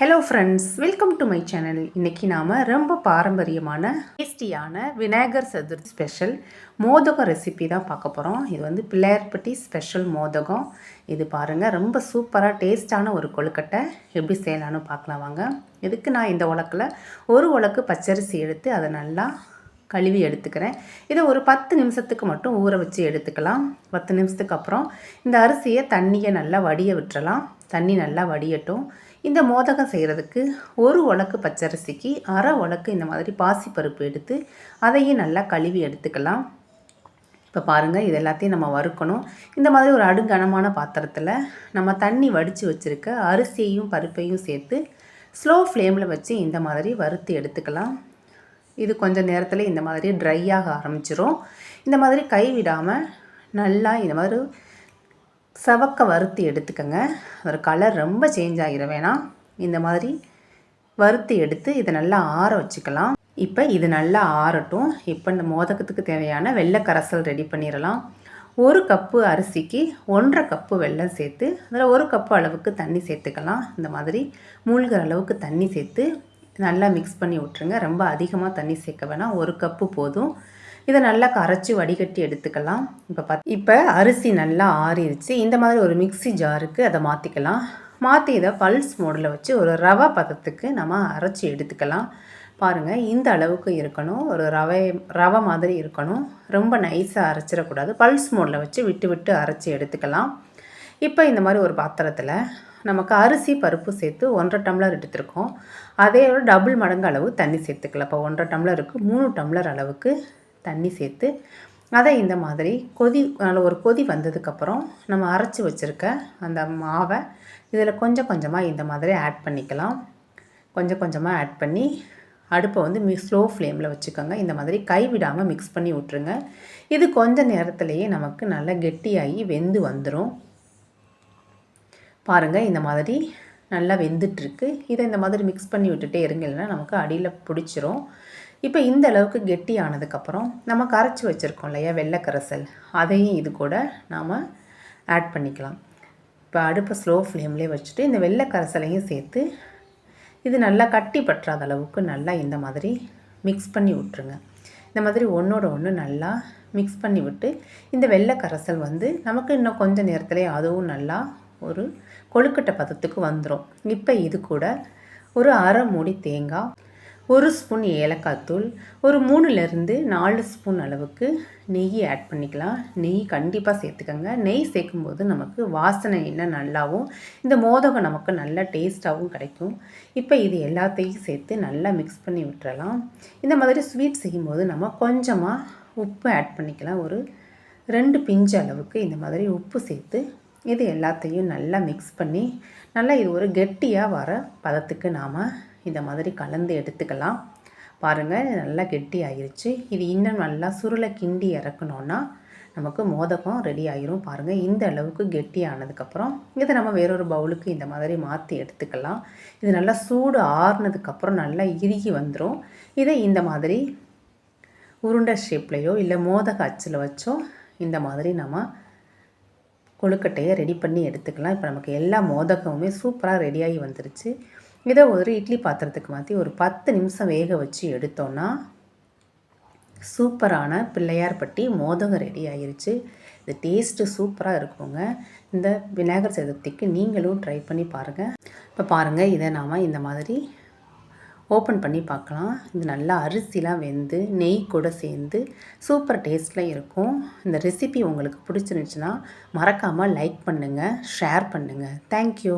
Hello friends welcome to my channel இன்றைக்கி நாம் ரொம்ப பாரம்பரியமான டேஸ்டியான விநாயகர் சதுர்த்தி ஸ்பெஷல் மோதகம் ரெசிபி தான் பார்க்க போகிறோம் இது வந்து பிள்ளையார்பட்டி ஸ்பெஷல் மோதகம். இது பாருங்கள் ரொம்ப சூப்பராக டேஸ்டான ஒரு கொழுக்கட்டை. எப்படி செய்யலான்னு பார்க்கலாம் வாங்க. இதுக்கு நான் இந்த உலக்கில் ஒரு உலக்கு பச்சரிசி எடுத்து அதை நல்லா கழுவி எடுத்துக்கிறேன். இதை ஒரு பத்து நிமிஷத்துக்கு மட்டும் ஊற வச்சு எடுத்துக்கலாம். பத்து நிமிஷத்துக்கு அப்புறம் இந்த அரிசியை தண்ணியை நல்லா வடிய விட்டுறலாம். தண்ணி நல்லா வடியட்டும். இந்த மோதகம் செய்கிறதுக்கு ஒரு உலக்கு பச்சரிசிக்கு அரை உலக்கு இந்த மாதிரி பாசிப்பருப்பு எடுத்து அதையும் நல்லா கழுவி எடுத்துக்கலாம். இப்போ பாருங்கள் இது எல்லாத்தையும் நம்ம வறுக்கணும். இந்த மாதிரி ஒரு அடுங்கனமான பாத்திரத்தில் நம்ம தண்ணி வடித்து வச்சுருக்க அரிசியையும் பருப்பையும் சேர்த்து ஸ்லோ ஃப்ளேமில் வச்சு இந்த மாதிரி வறுத்து எடுத்துக்கலாம். இது கொஞ்சம் நேரத்தில் இந்த மாதிரி ட்ரை ஆக ஆரம்பிச்சிரும். இந்த மாதிரி கை விடாமல் நல்லா இந்த மாதிரி சவக்க வறுத்து எடுத்துக்கோங்க. ஒரு கலர் ரொம்ப சேஞ்ச் ஆகிட வேணாம். இந்த மாதிரி வறுத்து எடுத்து இதை நல்லா ஆற வச்சுக்கலாம். இப்போ இது நல்லா ஆறட்டும். இப்போ இந்த மோதகத்துக்கு தேவையான வெள்ளை கரைசல் ரெடி பண்ணிடலாம். ஒரு கப்பு அரிசிக்கு ஒன்றரை கப்பு வெள்ளம் சேர்த்து அதில் ஒரு கப்பு அளவுக்கு தண்ணி சேர்த்துக்கலாம். இந்த மாதிரி மூழ்கிற அளவுக்கு தண்ணி சேர்த்து நல்லா மிக்ஸ் பண்ணி விட்ருங்க ரொம்ப அதிகமாக தண்ணி சேர்க்க வேணாம். ஒரு கப்பு போதும். இதை நல்லா கரைச்சி வடிகட்டி எடுத்துக்கலாம். இப்போ பத் இப்போ அரிசி நல்லா ஆறிடுச்சு இந்த மாதிரி ஒரு மிக்சி ஜாருக்கு அதை மாற்றிக்கலாம் மாற்றி இதை பல்ஸ் மோடில் வச்சு ஒரு ரவை பதத்துக்கு நம்ம அரைச்சி எடுத்துக்கலாம். பாருங்கள் இந்த அளவுக்கு இருக்கணும். ஒரு ரவை ரவை மாதிரி இருக்கணும். ரொம்ப நைஸாக அரைச்சிடக்கூடாது. பல்ஸ் மோடில் வச்சு விட்டு விட்டு அரைச்சி எடுத்துக்கலாம். இப்போ இந்த மாதிரி ஒரு பாத்திரத்தில் நமக்கு அரிசி பருப்பு சேர்த்து ஒன்றரை டம்ளர் எடுத்துருக்கோம். அதே ஒரு டபுள் மடங்கு அளவு தண்ணி சேர்த்துக்கலாம். இப்போ ஒன்றரை டம்ளருக்கு மூணு டம்ளர் அளவுக்கு தண்ணி சேர்த்து அதை இந்த மாதிரி கொதி நல்ல ஒரு கொதி வந்ததுக்கப்புறம் நம்ம அரைச்சி வச்சுருக்க அந்த மாவை இதில் கொஞ்சம் கொஞ்சமாக இந்த மாதிரி ஆட் பண்ணிக்கலாம். கொஞ்சம் கொஞ்சமாக ஆட் பண்ணி அடுப்பை வந்து மி ஸ்லோ ஃப்ளேமில் வச்சுக்கோங்க. இந்த மாதிரி கைவிடாமல் மிக்ஸ் பண்ணி விட்ருங்க இது கொஞ்சம் நேரத்துலேயே நமக்கு நல்லா கெட்டியாகி வெந்து வந்துடும் பாருங்கள் இந்த மாதிரி நல்லா வெந்துட்டுருக்கு. இதை இந்த மாதிரி மிக்ஸ் பண்ணி விட்டுட்டே இருங்க இல்லைன்னா நமக்கு அடியில் பிடிச்சிரும். இப்போ இந்த அளவுக்கு கெட்டி ஆனதுக்கப்புறம் நம்ம கரைச்சி வச்சுருக்கோம் இல்லையா வெள்ளைக்கரைசல் அதையும் இது கூட நாம் ஆட் பண்ணிக்கலாம். இப்போ அடுப்பை ஸ்லோ ஃப்ளேம்லேயே வச்சுட்டு இந்த வெள்ளை கரைசலையும் சேர்த்து இது நல்லா கட்டி பற்றாத அளவுக்கு நல்லா இந்த மாதிரி மிக்ஸ் பண்ணி விட்ருங்க இந்த மாதிரி ஒன்றோட ஒன்று நல்லா மிக்ஸ் பண்ணி விட்டு இந்த வெள்ளை கரைசல் வந்து நமக்கு இன்னும் கொஞ்சம் நேரத்துலேயே அதுவும் நல்லா ஒரு கொழுக்கட்டை பதத்துக்கு வந்துடும் இப்போ இது கூட ஒரு அரை மூடி தேங்காய் ஒரு ஸ்பூன் ஏலக்காய் தூள் ஒரு மூணுலேருந்து நாலு ஸ்பூன் அளவுக்கு நெய் ஆட் பண்ணிக்கலாம். நெய் கண்டிப்பாக சேர்த்துக்கோங்க. நெய் சேர்க்கும்போது நமக்கு வாசனை என்ன நல்லாவும் இந்த மோதகம் நமக்கு நல்ல டேஸ்ட்டாகவும் கிடைக்கும். இப்போ இது எல்லாத்தையும் சேர்த்து நல்லா மிக்ஸ் பண்ணி விட்டுறலாம். இந்த மாதிரி ஸ்வீட் செய்யும்போது நம்ம கொஞ்சமாக உப்பு ஆட் பண்ணிக்கலாம். ஒரு ரெண்டு பிஞ்சு அளவுக்கு இந்த மாதிரி உப்பு சேர்த்து இது எல்லாத்தையும் நல்லா மிக்ஸ் பண்ணி நல்லா இது ஒரு கெட்டியாக வர பதத்துக்கு நாம் இந்த மாதிரி கலந்து எடுத்துக்கலாம். பாருங்கள் நல்லா கெட்டி ஆயிடுச்சு இது இன்னும் நல்லா சுருளை கிண்டி இறக்கணுன்னா நமக்கு மோதகம் ரெடி ஆகிரும் பாருங்கள் இந்த அளவுக்கு கெட்டி ஆனதுக்கப்புறம் இதை நம்ம வேறொரு பவுலுக்கு இந்த மாதிரி மாற்றி எடுத்துக்கலாம். இது நல்லா சூடு ஆறுனதுக்கப்புறம் நல்லா இறுகி வந்துடும் இதை இந்த மாதிரி உருண்டை ஷேப்லேயோ இல்லை மோதக அச்சில் வச்சோ இந்த மாதிரி நம்ம கொழுக்கட்டையை ரெடி பண்ணி எடுத்துக்கலாம். இப்போ நமக்கு எல்லா மோதகமுமே சூப்பராக ரெடியாகி வந்துருச்சு. இதை ஒரு இட்லி பாத்திரத்துக்கு மாற்றி ஒரு பத்து நிமிஷம் வேக வச்சு எடுத்தோன்னா சூப்பரான பிள்ளையார் பட்டி மோதகம் ரெடி ஆயிருச்சு. இது டேஸ்ட்டு சூப்பராக இருக்குங்க. இந்த விநாயகர் சதுர்த்திக்கு நீங்களும் ட்ரை பண்ணி பாருங்கள் இப்போ பாருங்கள் இதை நாம் இந்த மாதிரி ஓப்பன் பண்ணி பார்க்கலாம். இது நல்லா அரிசிலாம் வெந்து நெய் கூட சேர்ந்து சூப்பர் டேஸ்ட்டில் இருக்கும். இந்த ரெசிபி உங்களுக்கு பிடிச்சிருந்துச்சுன்னா மறக்காமல் லைக் பண்ணுங்கள் ஷேர் பண்ணுங்கள் தேங்க்யூ